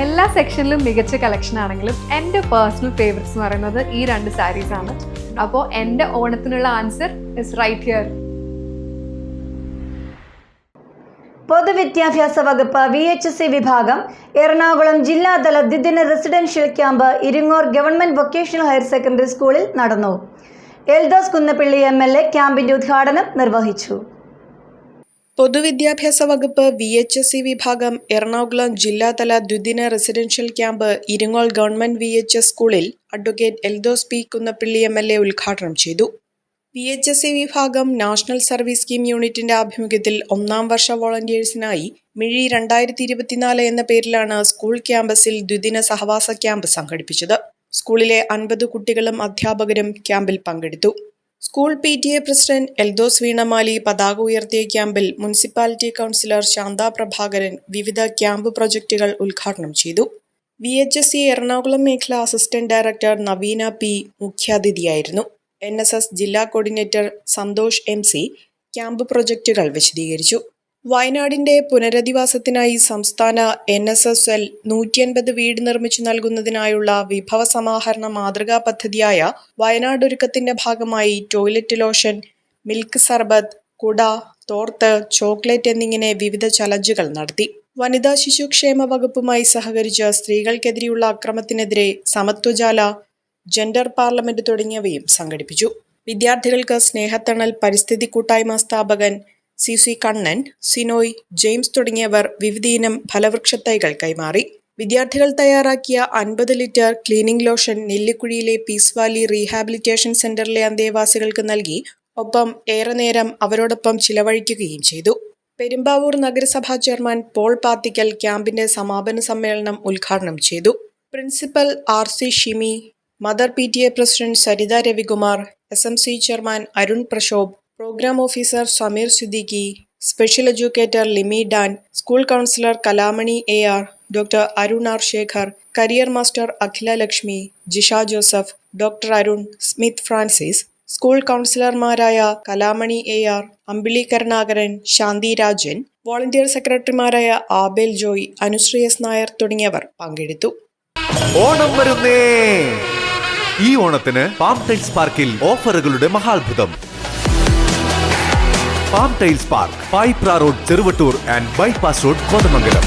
എല്ലാ സെക്ഷനിലും മികച്ച കളക്ഷൻ ആണെങ്കിലും എന്റെ പേഴ്സണൽ ഫേവറേറ്റ്സ് എന്ന് പറയുന്നത് ഈ രണ്ട് സാരീസ് ആണ്. അപ്പോൾ എന്റെ ഓണത്തിനുള്ള ആൻസർ ഇസ് റൈറ്റ് ഹിയർ പൊതുവിദ്യാഭ്യാസ വകുപ്പ് വി എച്ച് സി വിഭാഗം എറണാകുളം ജില്ലാതല ദ്വിദിന residential camp Iringole government vocational higher secondary സ്കൂളിൽ നടന്നു. Eldhose Kunnappilly M L A ക്യാമ്പിന്റെ ഉദ്ഘാടനം നിർവഹിച്ചു. പൊതുവിദ്യാഭ്യാസ വകുപ്പ് വി എച്ച് എസ് സി വിഭാഗം എറണാകുളം ജില്ലാതല ദ്വിദിന residential camp Iringole government V H S സ്കൂളിൽ advocate Eldhose P Kunnappilly M L A ഉദ്ഘാടനം ചെയ്തു. വി എച്ച് എസ് സി വിഭാഗം നാഷണൽ സർവീസ് സ്കീം യൂണിറ്റിന്റെ ആഭിമുഖ്യത്തിൽ ഒന്നാം വർഷ വോളണ്ടിയേഴ്സിനായി മിഴി രണ്ടായിരത്തി ഇരുപത്തിനാല് എന്ന പേരിലാണ് സ്കൂൾ ക്യാമ്പസിൽ ദ്വിദിന സഹവാസ ക്യാമ്പ് സംഘടിപ്പിച്ചത്. സ്കൂളിലെ അൻപത് കുട്ടികളും അധ്യാപകരും ക്യാമ്പിൽ പങ്കെടുത്തു. School P T A president Eldhose Veenamali പതാക ഉയർത്തിയ ക്യാമ്പിൽ മുനിസിപ്പാലിറ്റി കൗൺസിലർ ശാന്ത പ്രഭാകരൻ വിവിധ ക്യാമ്പ് പ്രൊജക്ടുകൾ ഉദ്ഘാടനം ചെയ്തു. V H S C Ernakulam മേഖല അസിസ്റ്റന്റ് ഡയറക്ടർ നവീന പി മുഖ്യാതിഥിയായിരുന്നു. എൻ എസ് എസ് ജില്ലാ coordinator Santhosh M C camp പ്രൊജക്ടുകൾ വിശദീകരിച്ചു. വയനാടിന്റെ പുനരധിവാസത്തിനായി സംസ്ഥാന എൻ എസ് എസ് എൽ നൂറ്റി അൻപത് വീട് നിർമ്മിച്ചു നൽകുന്നതിനായുള്ള വിഭവ സമാഹരണ മാതൃകാ പദ്ധതിയായ വയനാട് ഒരുക്കത്തിന്റെ ഭാഗമായി ടോയ്ലറ്റ് ലോഷൻ മിൽക്ക് സർബത്ത് കുട തോർത്ത് ചോക്ലേറ്റ് എന്നിങ്ങനെ വിവിധ ചലഞ്ചുകൾ നടത്തി. വനിതാ ശിശുക്ഷേമ വകുപ്പുമായി സഹകരിച്ച് സ്ത്രീകൾക്കെതിരെയുള്ള അക്രമത്തിനെതിരെ സമത്വജാല ജെൻഡർ പാർലമെന്റ് തുടങ്ങിയവയും സംഘടിപ്പിച്ചു. വിദ്യാർത്ഥികൾക്ക് സ്നേഹത്തണൽ പരിസ്ഥിതി കൂട്ടായ്മ സ്ഥാപകൻ C C Kannan Sinoy James തുടങ്ങിയവർ വിവിധയിനം ഫലവൃക്ഷത്തൈകൾ കൈമാറി. വിദ്യാർത്ഥികൾ തയ്യാറാക്കിയ അൻപത് ലിറ്റർ ക്ലീനിംഗ് ലോഷൻ നെല്ലിക്കുഴിയിലെ പീസ് വാലി റീഹാബിലിറ്റേഷൻ സെന്ററിലെ അന്തേവാസികൾക്ക് നൽകി ഒപ്പം ഏറെ നേരം അവരോടൊപ്പം ചിലവഴിക്കുകയും ചെയ്തു. പെരുമ്പാവൂർ നഗരസഭാ ചെയർമാൻ പോൾ പാത്തിക്കൽ ക്യാമ്പിന്റെ സമാപന സമ്മേളനം ഉദ്ഘാടനം ചെയ്തു. Principal R C Shimi mother P T A president Saritha Ravikumar S M C chairman Arun Prashobh programme officer Sameer Siddiqui special educator Limi Dan school counsellor Kalamani A R doctor Arun R Shekhar career master Akhila Lakshmi Jisha Joseph doctor Arun Smith Francis school കൗൺസിലർമാരായ Kalamani A R Ambili Karunakaran Shanthi Rajan volunteer സെക്രട്ടറിമാരായ Abel Joy Anusree S Nair തുടങ്ങിയവർ പങ്കെടുത്തു. ഓണം വരുന്നേ. ഈ ഓണത്തിന് palm പാർക്കിൽ ഓഫറുകളുടെ മഹാത്ഭുതം. Palm tiles park Payipra road Cheruvattoor and bypass road Kothamangalam